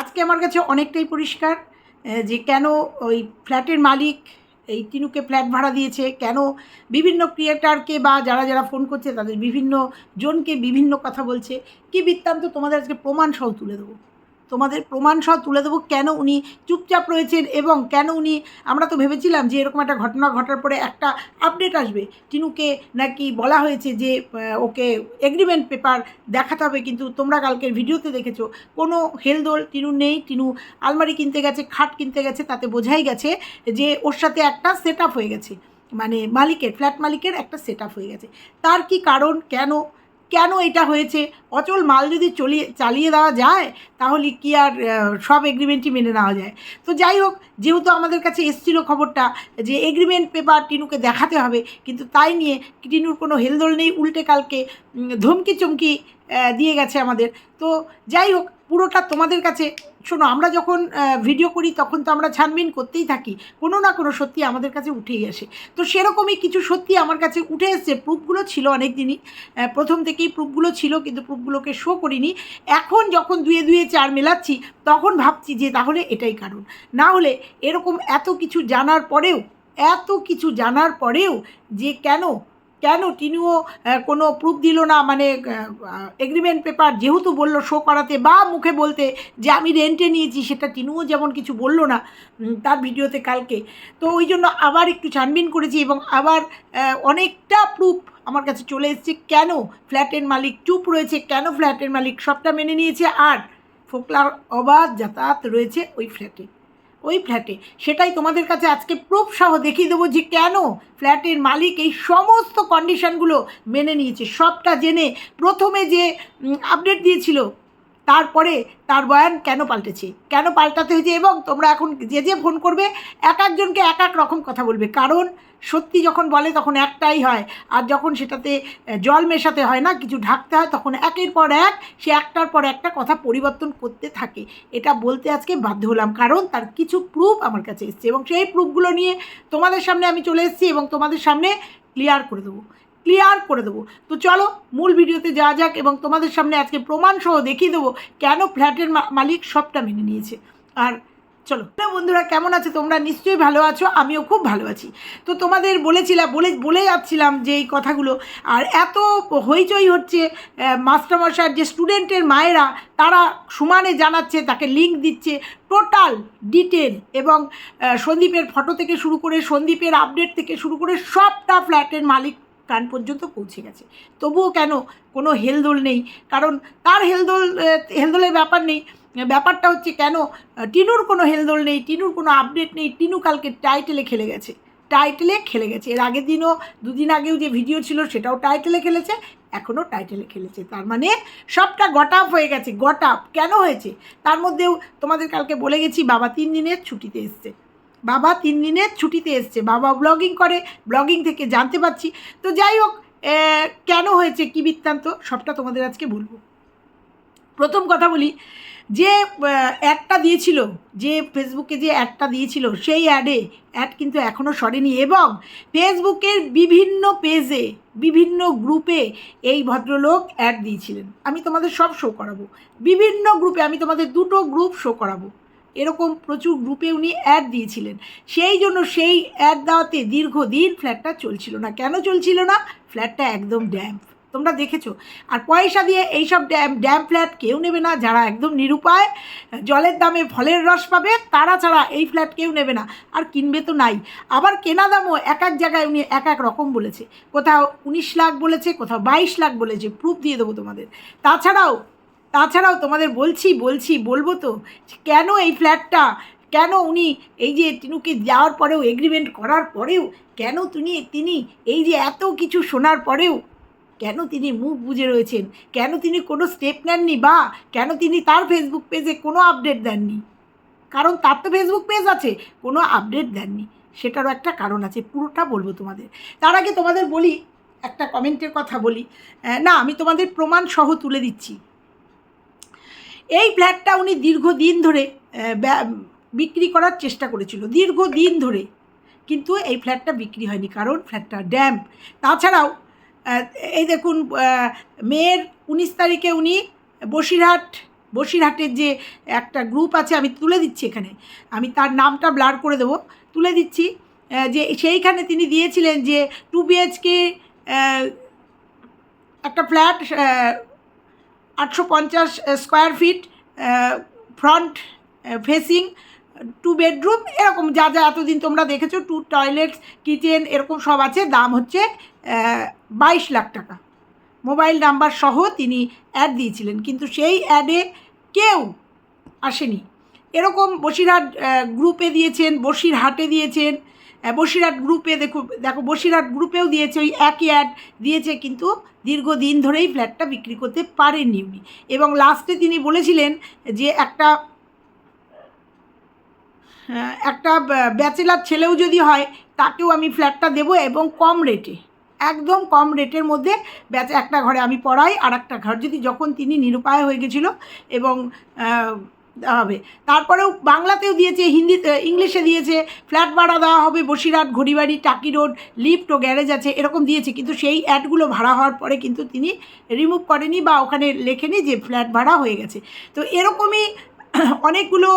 আজকে আমার কাছে অনেকটাই পরিষ্কার যে কেন ওই ফ্ল্যাটের মালিক, এই তিনুকে ফ্ল্যাট ভাড়া দিয়েছে, কেন বিভিন্ন ক্রিয়েটারকে বা যারা যারা ফোন করছে তাদের বিভিন্ন জনকে বিভিন্ন কথা বলছে, কি বৃত্তান্ত তোমাদের আজকে প্রমাণ সহ তুলে দেবো। তোমাদের প্রমাণ সহ তুলে দেবো কেন উনি চুপচাপ রয়েছেন এবং কেন উনি, আমরা তো ভেবেছিলাম যে এরকম একটা ঘটনা ঘটার পরে একটা আপডেট আসবে। টিনুকে নাকি বলা হয়েছে যে ওকে এগ্রিমেন্ট পেপার দেখাতে হবে, কিন্তু তোমরা কালকের ভিডিওতে দেখেছ। কোনো হেলদোল টিনু নেই। টিনু আলমারি কিনতে গেছে, খাট কিনতে গেছে, তাতে বোঝাই গেছে যে ওর সাথে একটা সেট হয়ে গেছে। মানে মালিকের ফ্ল্যাট মালিকের একটা সেট হয়ে গেছে। তার কি কারণ? কেন কেন এটা হয়েছে? অচল মাল যদি চলিয়ে, চালিয়ে দেওয়া যায়, তাহলে কি আর সব এগ্রিমেন্টই মেনে নেওয়া যায়? তো যাই হোক, যেহেতু আমাদের কাছে এসছিল খবরটা যে এগ্রিমেন্ট পেপার টিনুকে দেখাতে হবে, কিন্তু তাই নিয়ে টিনুর কোনো হেলদোল নেই, উল্টে কালকে ধমকি চমকি দিয়ে গেছে আমাদের। তো যাই হোক পুরোটা তোমাদের কাছে, শোনো, আমরা যখন ভিডিও করি তখন তো আমরা ছানবিন করতেই থাকি, কোনো না কোনো সত্যি আমাদের কাছে উঠেই আসে। তো সেরকমই কিছু সত্যি আমার কাছে উঠে এসছে, প্রুফগুলো ছিল অনেক দিনই প্রথম থেকেই প্রুফগুলো ছিল কিন্তু প্রুফগুলোকে শো করিনি। এখন যখন দুয়ে দুয়ে চার মেলাচ্ছি, তখন ভাবছি যে তাহলে এটাই কারণ। না হলে এরকম এত কিছু জানার পরেও, এত কিছু জানার পরেও যে কেন কেন টিনুও কোনো প্রুফ দিল না? মানে এগ্রিমেন্ট পেপার যেহেতু বলল শো করাতে বা মুখে বলতে যে আমি রেন্টে নিয়েছি, সেটা টিনুও যেমন কিছু বলল না তার ভিডিওতে কালকে। তো ওই জন্য আবার একটু ছানবিন করেছি এবং আবার অনেকটা প্রুফ আমার কাছে চলে এসেছে। কেন ফ্ল্যাটের মালিক চুপ রয়েছে? কেন ফ্ল্যাটের মালিক সবটা মেনে নিয়েছে? আর ফোকলার অবাধ যাতায়াত রয়েছে ওই ফ্ল্যাটে ওই ফ্ল্যাটে। সেটাই তোমাদের কাছে আজকে প্রুফ সহ দেখিয়ে দেবো যে কেন ফ্ল্যাটের মালিক এই সমস্ত কন্ডিশনগুলো মেনে নিয়েছে। সবটা জেনে প্রথমে যে আপডেট দিয়েছিল, তারপরে তার বয়ান কেন পাল্টেছে? কেন পাল্টাতে হয়েছে? এবং তোমরা এখন যে যে ফোন করবে, এক একজনকে এক এক রকম কথা বলবে। কারণ সত্যি যখন বলে তখন একটাই হয়। আর যখন সেটাতে জল মেশাতে হয় না, কিছু ঢাকতে হয়, তখন একের পর এক সে একটার পর একটা কথা পরিবর্তন করতে থাকে। এটা বলতে আজকে বাধ্য হলাম, কারণ তার কিছু প্রুফ আমার কাছে এসছে এবং সেই প্রুফগুলো নিয়ে তোমাদের সামনে আমি চলে এসেছি এবং তোমাদের সামনে ক্লিয়ার করে দেবো। ক্লিয়ার করে দেবো। তো চলো, মূল ভিডিওতে যাওয়া যাক এবং তোমাদের সামনে আজকে প্রমাণ সহ দেখিয়ে দেবো কেন ফ্ল্যাটের মালিক সবটা মেনে নিয়েছে। আর চলো। বন্ধুরা, কেমন আছে? তোমরা নিশ্চয়ই ভালো আছো, আমিও খুব ভালো আছি। তো তোমাদের বলেছিলাম বলে বলে যাচ্ছিলাম যে এই কথাগুলো, আর এত হইচই হচ্ছে মাস্টারমশার যে স্টুডেন্টের মায়েরা, তারা সমানে জানাচ্ছে, তাকে লিঙ্ক দিচ্ছে টোটাল ডিটেল এবং সন্দীপের ফটো থেকে শুরু করে, সন্দীপের আপডেট থেকে শুরু করে, সবটা ফ্ল্যাটের মালিক কান পর্যন্ত পৌঁছে গেছে। তবুও কেন কোনো হেলদোল নেই? কারণ তার হেলদোল হেলদোলের ব্যাপার নেই। ব্যাপারটা হচ্ছে কেন টিনুর কোনো হেলদোল নেই, টিনুর কোনো আপডেট নেই। টিনু কালকে টাইটেলে খেলে গেছে। টাইটেলে খেলে গেছে। এর আগের দিনও, দুদিন আগেও যে ভিডিও ছিল সেটাও টাইটেলে খেলেছে, এখনও টাইটেলে খেলেছে। তার মানে সবটা গট আপ হয়ে গেছে, গট আপ। কেন হয়েছে? তার মধ্যেও তোমাদের কালকে বলে গেছি, বাবা তিন দিনের ছুটিতে এসছে। বাবা তিন দিনের ছুটিতে এসছে। বাবা ব্লগিং করে ব্লগিং থেকে জানতে পারছি। তো যাই হোক কেন হয়েছে, কী বৃত্তান্ত, সবটা তোমাদের আজকে বলব। প্রথম কথা বলি, যে অ্যাডটা দিয়েছিল, যে ফেসবুকে যে অ্যাডটা দিয়েছিল, সেই অ্যাডে অ্যাড কিন্তু এখনও সরেনি এবং ফেসবুকের বিভিন্ন পেজে বিভিন্ন গ্রুপে এই ভদ্রলোক অ্যাড দিয়েছিলেন। আমি তোমাদের সব শো করাবো। বিভিন্ন গ্রুপে আমি তোমাদের দুটো গ্রুপ শো করাবো। এরকম প্রচুর গ্রুপে উনি অ্যাড দিয়েছিলেন। সেই জন্য সেই অ্যাড দেওয়াতে দীর্ঘদিন ফ্ল্যাটটা চলছিল না। কেন চলছিল না? ফ্ল্যাটটা একদম ড্যাম্প তোমরা দেখেছ? আর পয়সা দিয়ে এইসব ড্যাম ড্যাম ফ্ল্যাট কেউ নেবে না। যারা একদম নিরুপায়, জলের দামে ফলের রস পাবে, তারা ছাড়া এই ফ্ল্যাট কেউ নেবে না। আর কিনবে তো নাই। আবার কেনা দামও এক এক জায়গায় উনি এক এক রকম বলেছে। কোথাও উনিশ লাখ বলেছে, কোথাও বাইশ লাখ বলেছে। প্রুফ দিয়ে দেবো তোমাদের। তাছাড়াও তাছাড়াও তোমাদের বলছি বলছি, বলব তো কেন এই ফ্ল্যাটটা কেন উনি এই যে তিনুকে যাওয়ার পরেও এগ্রিমেন্ট করার পরেও কেন তিনি তিনি এই যে এত কিছু শোনার পরেও কেন তিনি মুখ বুজে রয়েছেন? কেন তিনি কোনো স্টেপ নেননি বা কেন তিনি তার ফেসবুক পেজে কোনো আপডেট দেননি? কারণ তার তো ফেসবুক পেজ আছে, কোনো আপডেট দেননি। সেটারও একটা কারণ আছে, পুরোটা বলব তোমাদের। তার আগে তোমাদের বলি, একটা কমেন্টের কথা বলি। না, আমি তোমাদের প্রমাণ সহ তুলে দিচ্ছি। এই ফ্ল্যাটটা উনি দীর্ঘদিন ধরে বিক্রি করার চেষ্টা করেছিল, দীর্ঘদিন ধরে। কিন্তু এই ফ্ল্যাটটা বিক্রি হয়নি, কারণ ফ্ল্যাটটা ড্যাম্প তাছাড়াও এই দেখুন মেয়ের উনিশ তারিখে উনি বসিরহাট, বসিরহাটের যে একটা গ্রুপ আছে, আমি তুলে দিচ্ছি এখানে। আমি তার নামটা ব্লার করে দেবো। তুলে দিচ্ছি যে সেইখানে তিনি দিয়েছিলেন যে টু বিএইচকে একটা ফ্ল্যাট আটশো পঞ্চাশ square feet front facing two bedroom এরকম যা যা এতদিন তোমরা দেখেছ টু টয়লেট কিচেন এরকম সব আছে। দাম হচ্ছে বাইশ লাখ টাকা। মোবাইল নাম্বার সহ তিনি অ্যাড দিয়েছিলেন, কিন্তু সেই অ্যাডে কেউ আসেনি। এরকম বসিরহাট গ্রুপে দিয়েছেন, বসিরহাটে দিয়েছেন বসিরহাট গ্রুপে দেখো দেখো বসিরহাট গ্রুপেও দিয়েছে ওই একই অ্যাড দিয়েছে কিন্তু দীর্ঘদিন ধরেই ফ্ল্যাটটা বিক্রি করতে পারেননি উনি। এবং লাস্টে তিনি বলেছিলেন যে একটা একটা ব্যাচেলার ছেলেও যদি হয়, তাকেও আমি ফ্ল্যাটটা দেবো এবং কম রেটে একদম কম রেটের মধ্যে ব্যাচ, একটা ঘরে আমি পড়াই আর একটা ঘর। যদি যখন তিনি নিরুপায় হয়ে গেছিল এবং হবে। তারপরেও বাংলাতেও দিয়েছে হিন্দিতে ইংলিশে দিয়েছে, ফ্ল্যাট ভাড়া দেওয়া হবে, বসিরহাট, ঘড়িবাড়ি, টাকি রোড, লিফট ও গ্যারেজ আছে, এরকম দিয়েছে। কিন্তু সেই অ্যাডগুলো ভাড়া হওয়ার পরে কিন্তু তিনি রিমুভ করেনি বা ওখানে লেখেনি যে ফ্ল্যাট ভাড়া হয়ে গেছে। তো এরকমই অনেকগুলো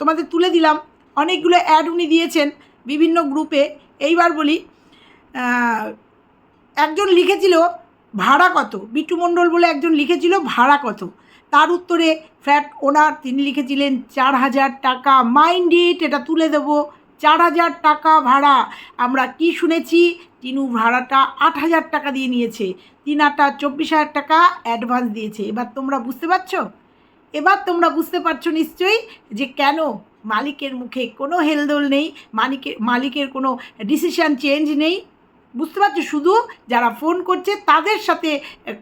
তোমাদের তুলে দিলাম। অনেকগুলো অ্যাড উনি দিয়েছেন বিভিন্ন গ্রুপে। এইবার বলি একজন লিখেছিল ভাড়া কত? বিট্টু মণ্ডল বলে একজন লিখেছিল ভাড়া কত? তার উত্তরে ফ্ল্যাট ওনার, তিনি লিখেছিলেন, চার হাজার টাকা, মাইন্ড এটা তুলে দেবো, চার হাজার টাকা ভাড়া। আমরা কি শুনেছি? টিনু ভাড়াটা আট হাজার টাকা দিয়ে নিয়েছে তিন আটটা চব্বিশ হাজার টাকা অ্যাডভান্স দিয়েছে। এবার তোমরা বুঝতে পারছ? এবার তোমরা বুঝতে পারছ নিশ্চয়ই যে কেন মালিকের মুখে কোনো হেলদোল নেই, মালিকের মালিকের কোনো ডিসিশান চেঞ্জ নেই। বুঝতে পারছ? শুধু যারা ফোন করছে, তাদের সাথে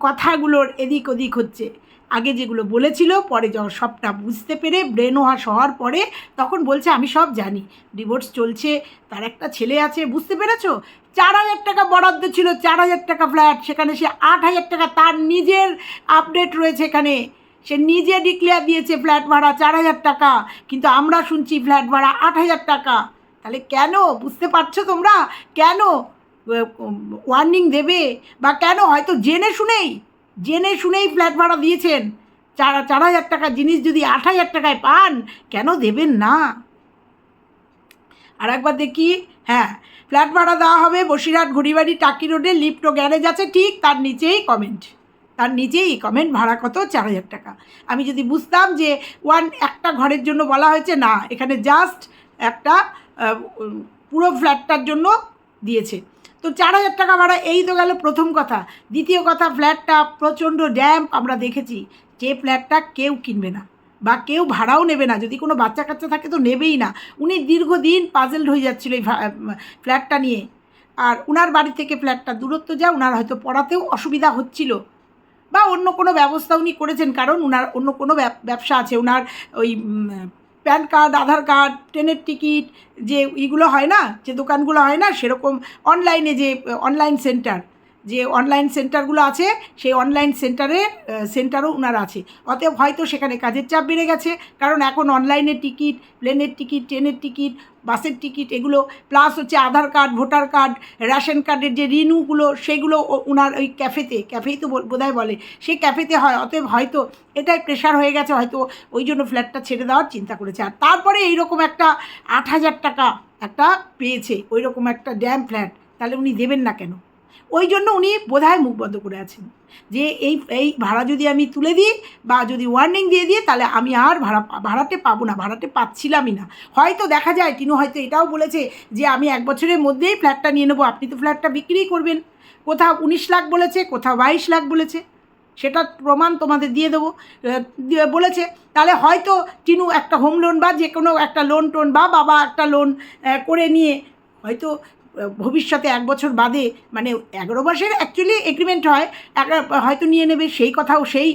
কথাগুলোর এদিক ওদিক হচ্ছে। আগে যেগুলো বলেছিল, পরে যখন সবটা বুঝতে পেরে ব্রেন ওয়াশ হওয়ার পরে তখন বলছে, আমি সব জানি। ডিভোর্স চলছে, তার একটা ছেলে আছে, বুঝতে পেরেছ? চার হাজার টাকা বরাদ্দ ছিল, চার হাজার টাকা ফ্ল্যাট সেখানে সে আট হাজার টাকা তার নিজের আপডেট রয়েছে এখানে। সে নিজে ডিক্লেয়ার দিয়েছে ফ্ল্যাট ভাড়া চার হাজার টাকা, কিন্তু আমরা শুনছি ফ্ল্যাট ভাড়া আট হাজার টাকা। তাহলে কেন? বুঝতে পারছ তোমরা? কেন? ওয়ার্নিং দেবে? বা কেন? হয়তো জেনে শুনেই জেনে শুনেই ফ্ল্যাট ভাড়া দিয়েছেন। চার চার হাজার টাকার জিনিস যদি আট হাজার টাকায় পান, কেন দেবেন না? আর একবার দেখি হ্যাঁ ফ্ল্যাট ভাড়া দেওয়া হবে বসিরহাট ঘড়িবাড়ি টাকি রোডে লিফট ও গ্যারেজ আছে, ঠিক তার নিচেই কমেন্ট তার নিচেই কমেন্ট ভাড়া কত? চার হাজার টাকা। আমি যদি বুঝতাম যে ওয়ান একটা ঘরের জন্য বলা হয়েছে, না, এখানে জাস্ট একটা পুরো ফ্ল্যাটটার জন্য দিয়েছে। তো চার হাজার টাকা ভাড়া, এই তো গেল প্রথম কথা। দ্বিতীয় কথা ফ্ল্যাটটা প্রচণ্ড ড্যাম্প আমরা দেখেছি। যে ফ্ল্যাটটা কেউ কিনবে না বা কেউ ভাড়াও নেবে না। যদি কোনো বাচ্চা কাচ্চা থাকে তো নেবেই না। উনি দীর্ঘদিন পাজেলড হয়ে যাচ্ছিল এই ফ্ল্যাটটা নিয়ে। আর উনার বাড়ি থেকে ফ্ল্যাটটা দূরত্ব যা, উনার হয়তো পড়াতেও অসুবিধা হচ্ছিল। বা অন্য কোনো ব্যবস্থা উনি করেছেন, কারণ উনার অন্য কোনো ব্যবসা আছে। উনার ওই প্যান কার্ড, আধার কার্ড, ট্রেনের টিকিট, যে ইগুলো হয় না, যে দোকানগুলো হয় না, সেরকম অনলাইনে যে অনলাইন সেন্টার যে অনলাইন সেন্টারগুলো আছে, সেই অনলাইন সেন্টারে সেন্টারও ওনার আছে। অতএব হয়তো সেখানে কাজের চাপ বেড়ে গেছে, কারণ এখন অনলাইনে টিকিট প্লেনের টিকিট ট্রেনের টিকিট বাসের টিকিট এগুলো প্লাস হচ্ছে Aadhaar card voter card ration কার্ডের যে রিনিউগুলো সেগুলো ও- উনার ওই ক্যাফেতে ক্যাফেই তো বোধহয় বলে, সেই ক্যাফেতে হয়। অতএব হয়তো এটাই প্রেশার হয়ে গেছে, হয়তো ওই জন্য ফ্ল্যাটটা ছেড়ে দেওয়ার চিন্তা করেছে। আর তারপরে এইরকম একটা আট হাজার টাকা একটা পেয়েছে ওই রকম একটা ড্যাম ফ্ল্যাট তাহলে উনি দেবেন না কেন? ওই জন্য উনি বোধহয় মুখ বন্ধ করে আছেন। যে এই এই ভাড়া যদি আমি তুলে দিই বা যদি ওয়ার্নিং দিয়ে দিই, তাহলে আমি আর ভাড়া ভাড়াটে পাবো না, ভাড়াতে পাচ্ছিলামই না। হয়তো দেখা যায়, তিনু হয়তো এটাও বলেছে যে আমি এক বছরের মধ্যেই ফ্ল্যাটটা নিয়ে নেব, আপনি তো ফ্ল্যাটটা বিক্রি করবেন। কোথাও উনিশ লাখ বলেছে, কোথাও বাইশ লাখ বলেছে। সেটা প্রমাণ তোমাদের দিয়ে দেবো বলেছে। তাহলে হয়তো টিনু একটা হোম লোন বা যে কোনো একটা লোন টোন বা বাবা একটা লোন করে নিয়ে হয়তো ভবিষ্যতে এক বছর বাদে মানে এগারো মাসের অ্যাকচুয়ালি এগ্রিমেন্ট হয় হয়তো নিয়ে নেবে, সেই কথাও সেই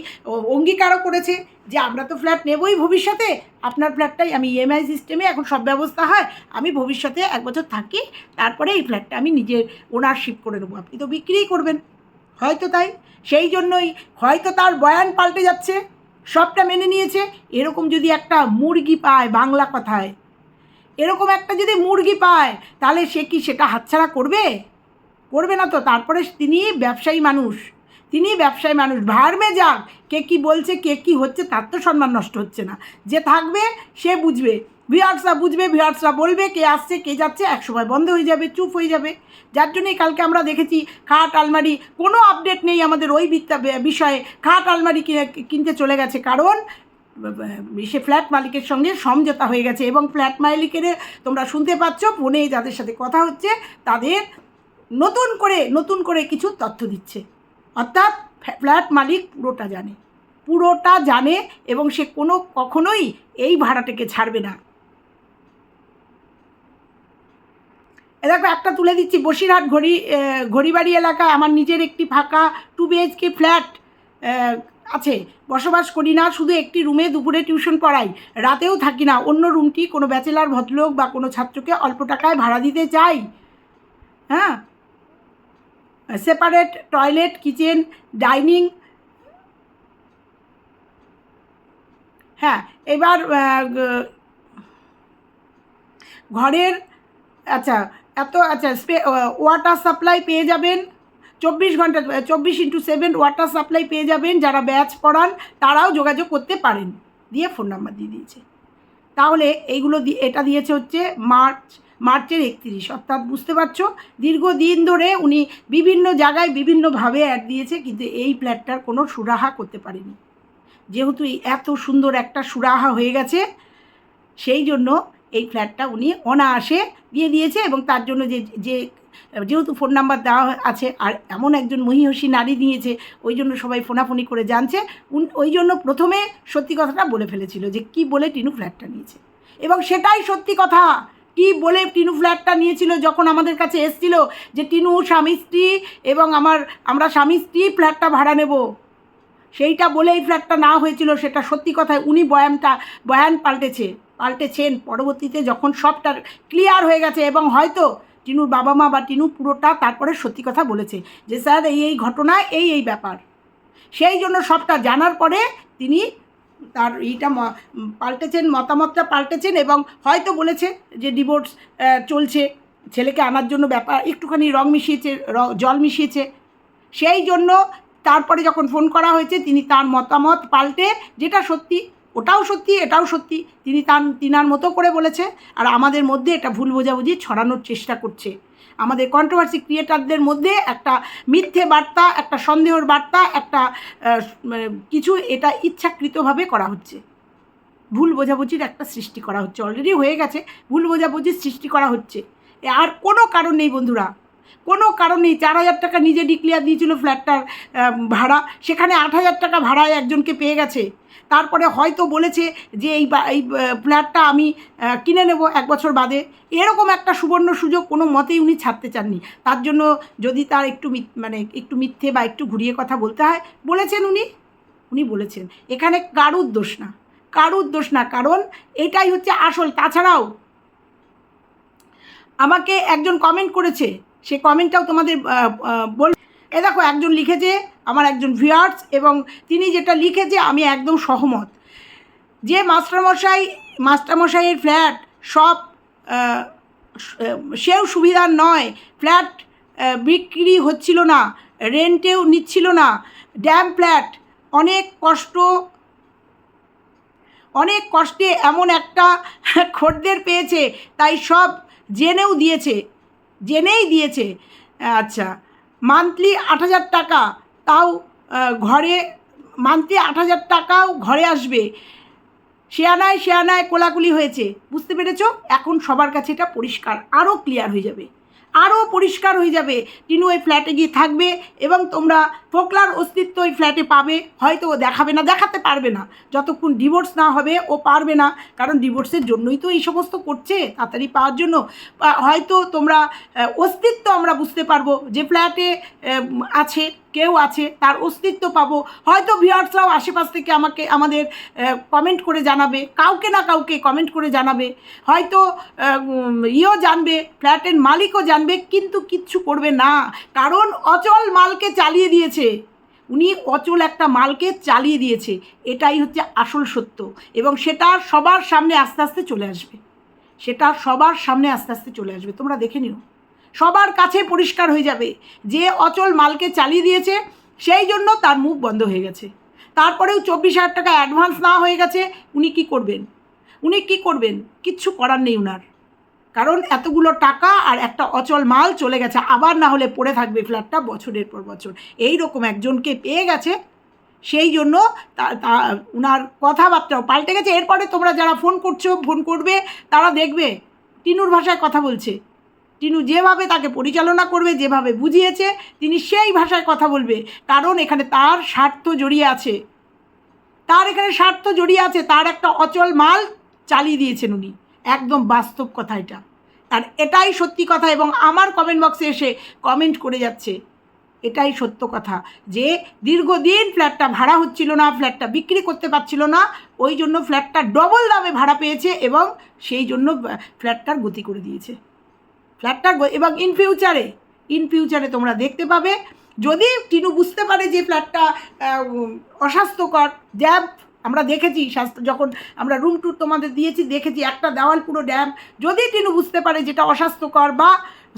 অঙ্গীকারও করেছে যে আমরা তো ফ্ল্যাট নেবই ভবিষ্যতে, আপনার ফ্ল্যাটটাই আমি ইএমআই সিস্টেমে এখন সব ব্যবস্থা হয়, আমি ভবিষ্যতে এক বছর থাকি, তারপরে এই ফ্ল্যাটটা আমি নিজের ওনারশিপ করে নেব, আপনি তো বিক্রিই করবেন, হয়তো তাই, সেই জন্যই, হয়তো তার বয়ান পাল্টে যাচ্ছে, সবটা মেনে নিয়েছে, এরকম যদি একটা মুরগি পায় বাংলা কথায় এরকম একটা যদি মুরগি পায়, তাহলে সে কি সেটা হাতছাড়া করবে? করবে না তো, তারপরে তিনি ব্যবসায়ী মানুষ। তিনি ব্যবসায়ী মানুষ। ভার্মে যাক, কে কি বলছে, কে কি হচ্ছে, তার তো সম্মান নষ্ট হচ্ছে না। যে থাকবে, সে বুঝবে। ভিয়ার্সরা বুঝবে ভিয়ার্সরা বলবে, কে আসছে, কে যাচ্ছে এক সময় বন্ধ হয়ে যাবে, চুপ হয়ে যাবে। যার জন্যই কালকে আমরা দেখেছি, খাট, আলমারি, কোনো আপডেট নেই আমাদের ওই বিষয়ে। খাট, আলমারি কিনে- কিনতে চলে গেছে। কারণ সে ফ্ল্যাট মালিকের সঙ্গে সমঝোতা হয়ে গেছে এবং ফ্ল্যাট মালিকের তোমরা শুনতে পাচ্ছ ফোনে যাদের সাথে কথা হচ্ছে, তাদের নতুন করে নতুন করে কিছু তথ্য দিচ্ছে। অর্থাৎ ফ্ল্যাট মালিক পুরোটা জানে। পুরোটা জানে এবং সে কোনো কখনোই এই ভাড়াটাকে ছাড়বে না। এ দেখো, একটা তুলে দিচ্ছি। বসিরহাট ঘড়ি ঘড়িবাড়ি এলাকায় আমার নিজের একটি ফাঁকা টু বিএইচকে ফ্ল্যাট আছে। বসবাস করি না, শুধু একটি রুমে দুপুরে টিউশন পড়াই। রাতেও থাকি না, অন্য রুমটি কোনো ব্যাচেলার, ভদ্রলোক বা কোনো ছাত্রকে অল্প টাকায় ভাড়া দিতে চাই। হ্যাঁ? Separate toilet, kitchen, dining. হ্যাঁ এবার ঘরের আচ্ছা এত আচ্ছা ওয়াটার সাপ্লাই পেয়ে যাবেন। চব্বিশ ঘণ্টা, চব্বিশ ইন্টু সেভেন ওয়াটার সাপ্লাই পেয়ে যাবেন। যারা ব্যাচ পড়ান, তারাও যোগাযোগ করতে পারেন। দিয়ে ফোন নাম্বার দিয়ে দিয়েছে। তাহলে এইগুলো এটা দিয়েছে হচ্ছে মার্চ, মার্চের একত্রিশ। অর্থাৎ বুঝতে পারছ? দীর্ঘদিন ধরে উনি বিভিন্ন জায়গায় বিভিন্নভাবে অ্যাড দিয়েছে, কিন্তু এই ফ্ল্যাটটার কোনো সুরাহা করতে পারেনি। যেহেতু এত সুন্দর একটা সুরাহা হয়ে গেছে, সেই জন্য এই ফ্ল্যাটটা উনি অনায়াসে দিয়ে দিয়েছে এবং তার জন্য যে যে যেহেতু ফোন নাম্বার দেওয়া আছে, আর এমন একজন মহিষী নারী দিয়েছে, ওই জন্য সবাই ফোনাফোনি করে জানছে। ওই জন্য প্রথমে সত্যি কথাটা বলে ফেলেছিল যে, কি বলে টিনু ফ্ল্যাটটা নিয়েছে? এবং সেটাই সত্যি কথা। কি বলে টিনু ফ্ল্যাটটা নিয়েছিল যখন আমাদের কাছে এসছিল যে, টিনু, স্বামী, স্ত্রী এবং আমার, আমরা স্বামী, স্ত্রী ফ্ল্যাটটা ভাড়া নেব। সেইটা বলে এই ফ্ল্যাটটা না হয়েছিল, সেটা সত্যি কথায় উনি বয়ানটা, বয়ান পাল্টেছে, পাল্টেছেন। পরবর্তীতে যখন সবটা ক্লিয়ার হয়ে গেছে এবং হয়তো টিনুর বাবা মা বা টিনু পুরোটা তারপরে সত্যি কথা বলেছে যে, স্যার, এই এই ঘটনা, এই এই ব্যাপার। সেই জন্য সবটা জানার পরে তিনি তার এইটা পাল্টেছেন, মতামতটা পাল্টেছেন এবং হয়তো বলেছে যে, ডিভোর্স চলছে, ছেলেকে আনার জন্য ব্যাপার, একটুখানি রং মিশিয়েছে জল মিশিয়েছে। সেই জন্য তারপরে যখন ফোন করা হয়েছে, তিনি তার মতামত পাল্টে, যেটা সত্যি ওটাও সত্যি, এটাও সত্যি। তিনি তার তিনার মতো করে বলেছে, আর আমাদের মধ্যে এটা ভুল বোঝাবুঝি ছড়ানোর চেষ্টা করছে। আমাদের কন্ট্রোভার্সি ক্রিয়েটারদের মধ্যে একটা মিথ্যে বার্তা, একটা সন্দেহর বার্তা, একটা মানে কিছু এটা ইচ্ছাকৃতভাবে করা হচ্ছে। ভুল বোঝাবুঝির একটা সৃষ্টি করা হচ্ছে। অলরেডি হয়ে গেছে, ভুল বোঝাবুঝির সৃষ্টি করা হচ্ছে। আর কোনো কারণ নেই বন্ধুরা। কোনো কারণ নেই চার হাজার টাকা নিজে ডিক্লেয়ার দিয়েছিল ফ্ল্যাটটার ভাড়া, সেখানে আট হাজার টাকা ভাড়ায় একজনকে পেয়ে গেছে। তারপরে হয়তো বলেছে যে এই এই ফ্ল্যাটটা আমি কিনে নেব এক বছর বাদে। এরকম একটা সুবর্ণ সুযোগ কোনো মতেই উনি ছাড়তে চাননি। তার জন্য যদি তার একটু মানে একটু মিথ্যে বা একটু ঘুরিয়ে কথা বলতে হয়, বলেছেন উনি? উনি বলেছেন। এখানে কারুর দোষ না। কারুর দোষ না, কারণ এটাই হচ্ছে আসল। তাছাড়াও আমাকে একজন কমেন্ট করেছে সে কমেন্টটাও তোমাদের বল, এ দেখো একজন লিখেছে, আমার একজন ভিউয়ার্স এবং তিনি যেটা লিখেছে, আমি একদম সহমত। যে মাস্টারমশাই, মাস্টারমশাইয়ের ফ্ল্যাট সব সেও সুবিধার নয়। ফ্ল্যাট বিক্রি হচ্ছিল না রেন্টেও নিচ্ছিল না। ড্যাম ফ্ল্যাট অনেক কষ্ট, অনেক কষ্টে এমন একটা খদ্দের পেয়েছে, তাই সব জেনেও দিয়েছে। জেনেই দিয়েছে। আচ্ছা মান্থলি আট হাজার টাকা, তাও ঘরে মান্থলি আট হাজার টাকাও ঘরে আসবে। শেয়ানায় শেয়ানায় কোলাকুলি হয়েছে। বুঝতে পেরেছ? এখন সবার কাছে এটা পরিষ্কার আরও ক্লিয়ার হয়ে যাবে। আরও পরিষ্কার হয়ে যাবে। টিনু ওই ফ্ল্যাটে গিয়ে থাকবে এবং তোমরা ফোকলার অস্তিত্ব ওই ফ্ল্যাটে পাবে। হয়তো ও দেখাবে না, দেখাতে পারবে না। যতক্ষণ ডিভোর্স না হবে, ও পারবে না। কারণ ডিভোর্সের জন্যই তো এই সমস্ত করছে তাড়াতাড়ি পাওয়ার জন্য। হয়তো তোমরা অস্তিত্ব আমরা বুঝতে পারব যে ফ্ল্যাটে আছে। কেউ আছে, তার অস্তিত্ব পাবো। হয়তো ভিউয়ার্সরাও আশেপাশ থেকে আমাকে, আমাদের কমেন্ট করে জানাবে। কাউকে না কাউকে কমেন্ট করে জানাবে। হয়তো ইও জানবে ফ্ল্যাটের মালিকও জানবে, কিন্তু কিচ্ছু করবে না। কারণ অচল মালকে চালিয়ে দিয়েছে। উনি অচল একটা মালকে চালিয়ে দিয়েছে। এটাই হচ্ছে আসল সত্য। এবং সেটা সবার সামনে আস্তে আস্তে চলে আসবে। সেটা সবার সামনে আস্তে আস্তে চলে আসবে। তোমরা দেখে নিও। সবার কাছে পরিষ্কার হয়ে যাবে। যে অচল মালকে চালিয়ে দিয়েছে, সেই জন্য তার মুখ বন্ধ হয়ে গেছে। তারপরেও চব্বিশ হাজার টাকা অ্যাডভান্স না হয়ে গেছে, উনি কি করবেন? উনি কি করবেন? কিচ্ছু করার নেই উনার। কারণ এতগুলো টাকা আর একটা অচল মাল চলে গেছে, আবার না হলে পড়ে থাকবে ফ্ল্যাটটা বছরের পর বছর। এই রকম একজনকে পেয়ে গেছে, সেই জন্য উনার কথাবার্তাও পাল্টে গেছে। এরপরে তোমরা যারা ফোন করছ ফোন করবে, তারা দেখবে, টিনুর ভাষায় কথা বলছে। টিনু যেভাবে তাকে পরিচালনা করবে, যেভাবে বুঝিয়েছে, তিনি সেই ভাষায় কথা বলবে। কারণ এখানে তার স্বার্থ জড়িয়ে আছে। তার এখানে স্বার্থ জড়িয়ে আছে, তার একটা অচল মাল চালিয়ে দিয়েছেন উনি। একদম বাস্তব কথা এটা। আর এটাই সত্যি কথা এবং আমার কমেন্ট বক্সে এসে কমেন্ট করে যাচ্ছে। এটাই সত্য কথা যে দীর্ঘদিন ফ্ল্যাটটা ভাড়া হচ্ছিল না, ফ্ল্যাটটা বিক্রি করতে পারছিল না, ওই জন্য ফ্ল্যাটটা ডবল দামে ভাড়া পেয়েছে এবং সেই জন্য ফ্ল্যাটটার গতি করে দিয়েছে। ফ্ল্যাটটার গ- এবং ইন ফিউচারে ইন ফিউচারে তোমরা দেখতে পাবে। যদি টিনু বুঝতে পারে যে ফ্ল্যাটটা অস্বাস্থ্যকর ড্যাম্প আমরা দেখেছি, স্বাস্থ্য যখন আমরা রুম টুর তোমাদের দিয়েছি, দেখেছি একটা দেওয়াল পুরো ড্যাম যদি টিনু বুঝতে পারে যেটা অস্বাস্থ্যকর বা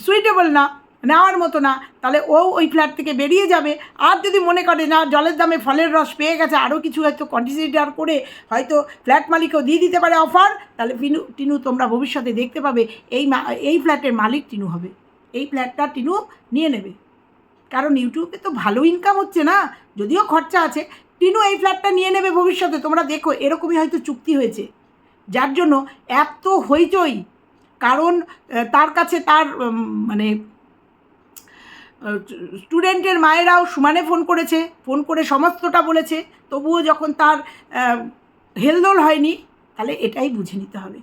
সুইটেবল না নেওয়ার মতো না, তাহলে ও ওই ফ্ল্যাট থেকে বেরিয়ে যাবে। আর যদি মনে করে না, জলের দামে ফলের রস পেয়ে গেছে আরও কিছু হয়তো কন্টিসিডার করে হয়তো ফ্ল্যাট মালিকও দিয়ে দিতে পারে অফার তাহলে টিনু টিনু তোমরা ভবিষ্যতে দেখতে পাবে, এই এই ফ্ল্যাটের মালিক টিনু হবে। এই ফ্ল্যাটটা টিনু নিয়ে নেবে। কারণ ইউটিউবে তো ভালো ইনকাম হচ্ছে না, যদিও খরচা আছে। টিনু এই ফ্ল্যাটটা নিয়ে নেবে ভবিষ্যতে, তোমরা দেখো, এরকমই হয়তো চুক্তি হয়েছে। যার জন্য এত হইচই, কারণ তার কাছে তার মানে স্টুডেন্টের মায়েরাও সমানে ফোন করেছে ফোন করে সমস্তটা বলেছে, তবুও যখন তার হেলদোল হয়নি, তাহলে এটাই বুঝে নিতে হবে।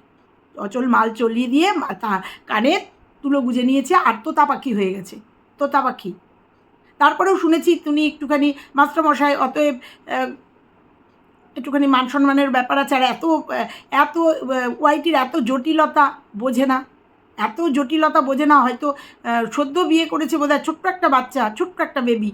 অচল মাল চলিয়ে দিয়ে তা কানে তুলো গুজে নিয়েছে, আর তোতা পাখি হয়ে গেছে। তোতা পাখি তারপরেও শুনেছি তুমি একটুখানি, মাস্টারমশাই, অতএব একটুখানি মান সম্মানের ব্যাপার আছে, আর এত এত ওয়াইটির এত জটিলতা বোঝে না। এত জটিলতা বোঝে না, হয়তো সদ্য বিয়ে করেছে বোধহয় ছোট্ট একটা বাচ্চা, ছোট্ট একটা বেবি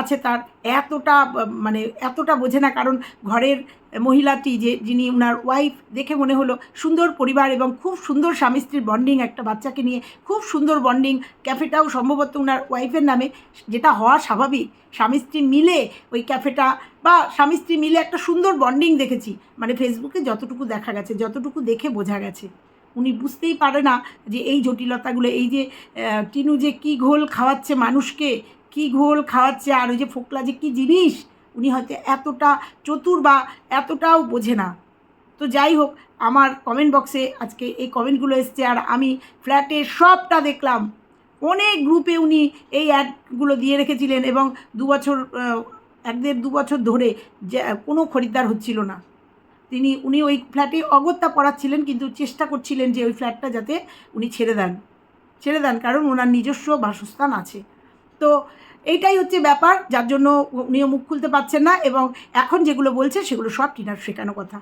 আছে তার। এতটা মানে এতটা বোঝে না, কারণ ঘরের মহিলাটি যে, যিনি ওনার ওয়াইফ দেখে মনে হলো সুন্দর পরিবার এবং খুব সুন্দর স্বামী স্ত্রীর বন্ডিং একটা বাচ্চাকে নিয়ে, খুব সুন্দর বন্ডিং ক্যাফেটাও সম্ভবত ওনার ওয়াইফের নামে, যেটা হওয়া স্বাভাবিক। স্বামী স্ত্রী মিলে ওই ক্যাফেটা বা স্বামী স্ত্রী মিলে একটা সুন্দর বন্ডিং দেখেছি। মানে ফেসবুকে যতটুকু দেখা গেছে, যতটুকু দেখে বোঝা গেছে। উনি বুঝতেই পারে না যে এই জটিলতাগুলো, এই যে টিনু যে কী ঘোল খাওয়াচ্ছে মানুষকে, কী ঘোল খাওয়াচ্ছে আর ওই যে ফোকলা যে কী জিনিস, উনি হয়তো এতটা চতুর বা এতটাও বোঝে না। তো যাই হোক, আমার কমেন্ট বক্সে আজকে এই কমেন্টগুলো এসছে আর আমি ফ্ল্যাটে সবটা দেখলাম। অনেক গ্রুপে উনি এই অ্যাডগুলো দিয়ে রেখেছিলেন এবং দু বছর এক দেড় দু বছর ধরে, যে, কোনো খরিদ্দার হচ্ছিল না। তিনি, উনি ওই ফ্ল্যাটে অগত্যা পড়াচ্ছিলেন, কিন্তু চেষ্টা করছিলেন যে ওই ফ্ল্যাটটা যাতে উনি ছেড়ে দেন। ছেড়ে দেন, কারণ ওনার নিজস্ব বাসস্থান আছে। তো এইটাই হচ্ছে ব্যাপার, যার জন্য উনিও মুখ খুলতে পারছেন না এবং এখন যেগুলো বলছে সেগুলো সব টিনার শেখানো কথা।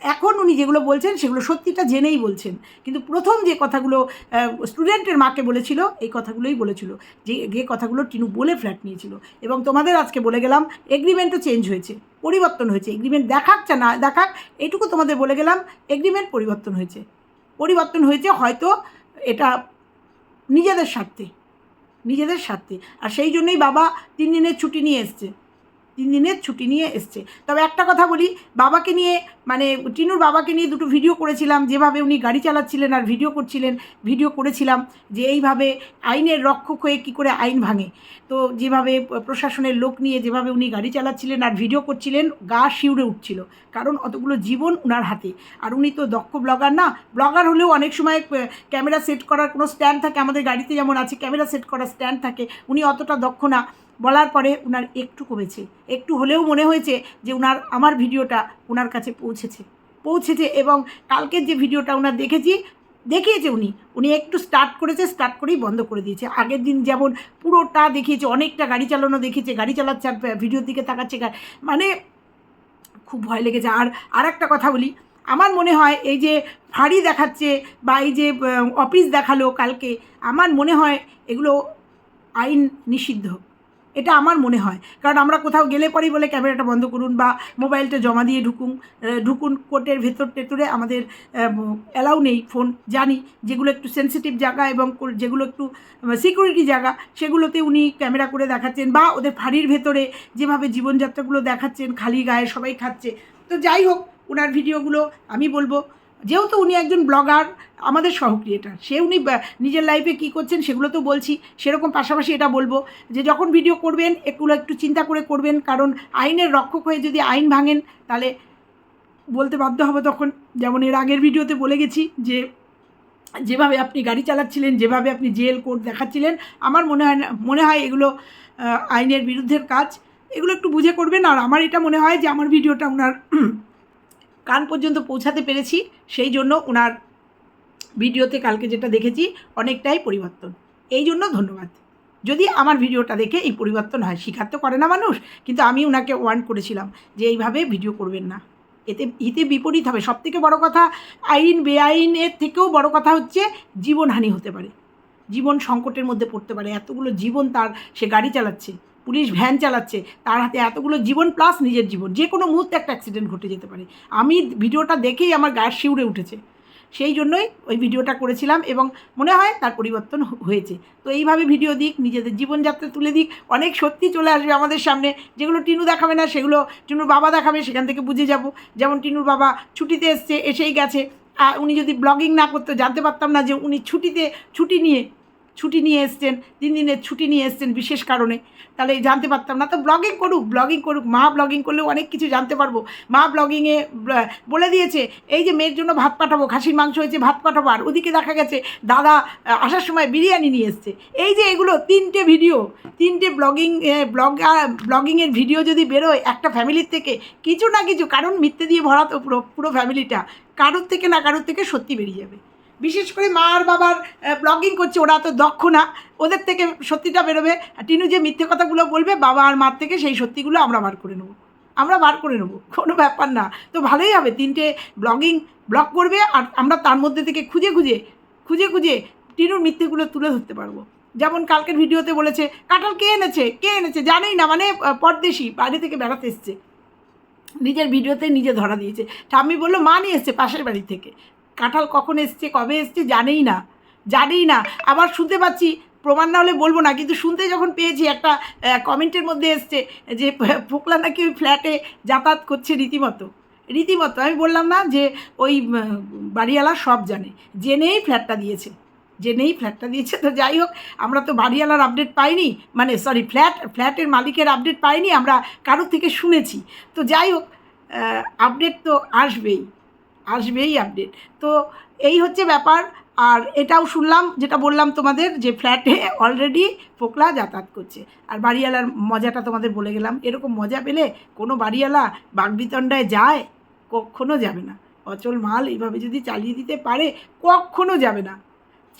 এখন উনি যেগুলো বলছেন, সেগুলো সত্যিটা জেনেই বলছেন। কিন্তু প্রথম যে কথাগুলো স্টুডেন্টের মাকে বলেছিল, এই কথাগুলোই বলেছিল। যে যে কথাগুলো টিনু বলে ফ্ল্যাট নিয়েছিল। এবং তোমাদের আজকে বলে গেলাম এগ্রিমেন্টও চেঞ্জ হয়েছে, পরিবর্তন হয়েছে। এগ্রিমেন্ট দেখাক চা, না দেখাক এইটুকু তোমাদের বলে গেলাম এগ্রিমেন্ট পরিবর্তন হয়েছে। পরিবর্তন হয়েছে হয়তো এটা নিজেদের স্বার্থে নিজেদের স্বার্থে। আর সেই জন্যই বাবা তিন দিনের ছুটি নিয়ে এসছে। তিন দিনের ছুটি নিয়ে এসছে। তবে একটা কথা বলি, বাবাকে নিয়ে মানে টিনুর বাবাকে নিয়ে দুটো ভিডিও করেছিলাম, যেভাবে উনি গাড়ি চালাচ্ছিলেন আর ভিডিও করছিলেন ভিডিও করেছিলাম যে এইভাবে আইনের রক্ষক হয়ে কী করে আইন ভাঙে। তো যেভাবে প্রশাসনের লোক নিয়ে যেভাবে উনি গাড়ি চালাচ্ছিলেন আর ভিডিও করছিলেন, গা শিউরে উঠছিল, কারণ অতগুলো জীবন উনার হাতে। আর উনি তো দক্ষ ব্লগার না, ব্লগার হলেও অনেক সময় ক্যামেরা সেট করার কোনো স্ট্যান্ড থাকে, আমাদের গাড়িতে যেমন আছে, ক্যামেরা সেট করার স্ট্যান্ড থাকে, উনি অতটা দক্ষ না। বলার পরে উনার একটু কমেছে। একটু হলেও মনে হয়েছে যে উনার, আমার ভিডিওটা ওনার কাছে পৌঁছেছে। পৌঁছেছে এবং কালকের যে ভিডিওটা ওনার দেখেছি, দেখিয়েছে উনি। উনি একটু স্টার্ট করেছে স্টার্ট করেই বন্ধ করে দিয়েছে। আগের দিন যেমন পুরোটা দেখিয়েছে, অনেকটা গাড়ি চালানো দেখিয়েছে গাড়ি চালাচ্ছে আর ভিডিওর দিকে তাকাচ্ছে মানে খুব ভয় লেগেছে। আর আর একটা কথা বলি, আমার মনে হয় এই যে ফাঁড়ি দেখাচ্ছে বা এই যে অফিস দেখাল কালকে, আমার মনে হয় এগুলো আইন নিষিদ্ধ। এটা আমার মনে হয়। কারণ আমরা কোথাও গেলে পরেই বলে ক্যামেরাটা বন্ধ করুন বা মোবাইলটা জমা দিয়ে ঢুকুন ঢুকুন কোর্টের ভেতর টেতরে আমাদের অ্যালাউ নেই ফোন। জানি যেগুলো একটু সেন্সিটিভ জায়গা এবং যেগুলো একটু সিকিউরিটি জায়গা, সেগুলোতে উনি ক্যামেরা করে দেখাচ্ছেন বা ওদের ফাঁড়ির ভেতরে যেভাবে জীবনযাত্রাগুলো দেখাচ্ছেন, খালি গায়ে সবাই খাচ্ছে। তো যাই হোক ওনার ভিডিওগুলো আমি বলব। যেহেতু উনি একজন ব্লগার আমাদের সহ ক্রিয়েটার সে উনি নিজের লাইফে কী করছেন সেগুলো তো বলছি। সেরকম পাশাপাশি এটা বলব যে যখন ভিডিও করবেন এগুলো একটু চিন্তা করে করবেন, কারণ আইনের রক্ষক হয়ে যদি আইন ভাঙেন, তাহলে বলতে বাধ্য হবে তখন। যেমন এর আগের ভিডিওতে বলে গেছি যে, যেভাবে আপনি গাড়ি চালাচ্ছিলেন, যেভাবে আপনি জেল কোর্ট দেখাচ্ছিলেন, আমার মনে হয় না, মনে হয় এগুলো আইনের বিরুদ্ধের কাজ। এগুলো একটু বুঝে করবেন আর আমার এটা মনে হয় যে আমার ভিডিওটা ওনার কান পর্যন্ত পৌঁছাতে পেরেছি। সেই জন্য ওনার ভিডিওতে কালকে যেটা দেখেছি অনেকটাই পরিবর্তন। এই জন্য ধন্যবাদ। যদি আমার ভিডিওটা দেখে এই পরিবর্তন হয়, স্বীকার তো করে না মানুষ, কিন্তু আমি ওনাকে ওয়ার্ন করেছিলাম যে এইভাবে ভিডিও করবেন না। এতে হিতে বিপরীত হবে। সব থেকে বড়ো কথা, আইন বেআইনের থেকেও বড় কথা হচ্ছে জীবনহানি হতে পারে। জীবন সংকটের মধ্যে পড়তে পারে। এতগুলো জীবন তার, সে গাড়ি চালাচ্ছে, পুলিশ ভ্যান চালাচ্ছে, তার হাতে এতগুলো জীবন প্লাস নিজের জীবন। যে কোনো মুহূর্তে একটা অ্যাক্সিডেন্ট ঘটে যেতে পারে। আমি ভিডিওটা দেখেই আমার গায়ের শিউরে উঠেছে। সেই জন্যই ওই ভিডিওটা করেছিলাম এবং মনে হয় তার পরিবর্তন হয়েছে। তো এইভাবে ভিডিও দিক, নিজেদের জীবনযাত্রা তুলে দিক, অনেক সত্যি চলে আসবে আমাদের সামনে। যেগুলো টিনু দেখাবে না, সেগুলো টিনুর বাবা দেখাবে, সেখান থেকে বুঝে যাব। যেমন টিনুর বাবা ছুটিতে এসছে, এসেই গেছে। উনি যদি ব্লগিং না করতো, জানতে পারতাম না যে উনি ছুটিতে, ছুটি নিয়ে ছুটি নিয়ে এসছেন, তিন দিনের ছুটি নিয়ে এসছেন বিশেষ কারণে। তাহলে জানতে পারতাম না। তো ব্লগিং করুক ব্লগিং করুক, মা ব্লগিং করলেও অনেক কিছু জানতে পারব। মা ব্লগিংয়ে বলে দিয়েছে, এই যে মেয়ের জন্য ভাত পাঠাবো, খাসির মাংস হয়েছে, ভাত পাঠাবো। আর ওদিকে দেখা গেছে, দাদা আসার সময় বিরিয়ানি নিয়ে এসছে। এই যে এগুলো, তিনটে ভিডিও তিনটে ব্লগিং ব্লগ ব্লগিংয়ের ভিডিও যদি বেরোয় একটা ফ্যামিলির থেকে, কিছু না কিছু, কারণ মিথ্যে দিয়ে ভরা তো পুরো পুরো ফ্যামিলিটা কারোর থেকে না কারোর থেকে সত্যি বেরিয়ে যাবে। বিশেষ করে মা আর বাবার ব্লগিং করছে, ওরা তো দক্ষ না। ওদের থেকে সত্যিটা বেরোবে। টিনু যে মিথ্যে কথাগুলো বলবে, বাবা আর মার থেকে সেই সত্যিগুলো আমরা বার করে নেব। আমরা বার করে নেব। কোনো ব্যাপার না। তো ভালোই হবে। তিনটে ব্লগিং ব্লগ করবে আর আমরা তার মধ্যে থেকে খুঁজে খুঁজে খুঁজে খুঁজে টিনুর মিথ্যেগুলো তুলে ধরতে পারব। যেমন কালকের ভিডিওতে বলেছে, কাঁঠাল কে এনেছে? কে এনেছে? জানেই না মানে পরদেশি, বাইরে থেকে বেড়াতে এসছে। নিজের ভিডিওতে নিজে ধরা দিয়েছে। ঠাম্মি বলল, মা নিয়ে এসছে পাশের বাড়ি থেকে। কাঁঠাল কখন এসছে, কবে এসছে জানেই না জানেই না। আবার শুনতে পাচ্ছি, প্রমাণ না হলে বলব না, কিন্তু শুনতে যখন পেয়েছি একটা কমেন্টের মধ্যে এসছে যে, ফোকলা নাকি ওই ফ্ল্যাটে যাতায়াত করছে রীতিমতো। রীতিমতো, আমি বললাম না যে ওই বাড়িওয়ালা সব জানে, জেনেই ফ্ল্যাটটা দিয়েছে, জেনেই ফ্ল্যাটটা দিয়েছে। তো যাই হোক, আমরা তো বাড়িওয়ালার আপডেট পাইনি মানে সরি ফ্ল্যাট, ফ্ল্যাটের মালিকের আপডেট পাইনি, আমরা কারোর থেকে শুনেছি। তো যাই হোক আপডেট তো আসবেই। আসবেই আপডেট তো এই হচ্ছে ব্যাপার। আর এটাও শুনলাম, যেটা বললাম তোমাদের যে ফ্ল্যাটে অলরেডি ফোকলা যাতায়াত করছে। আর বাড়িওয়ালার মজাটা তোমাদের বলে গেলাম, এরকম মজা পেলে কোনো বাড়িওয়ালা বাগবিতণ্ডায় যায়, কখনো যাবে না। অচল মাল এইভাবে যদি চালিয়ে দিতে পারে, কখনো যাবে না।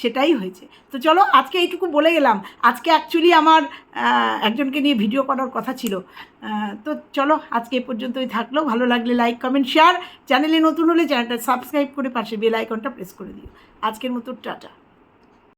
সেটাই হয়েছে। তো চলো, আজকে এইটুকু বলে গেলাম আজকে অ্যাকচুয়ালি আমার একজনকে নিয়ে ভিডিও করার কথা ছিল। তো চলো, আজকে এ পর্যন্তই থাকল। ভালো লাগলে লাইক কমেন্ট শেয়ার চ্যানেলে নতুন হলে চ্যানেলটা সাবস্ক্রাইব করে পাশে বেল আইকনটা প্রেস করে দিও। আজকের মতো টাটা।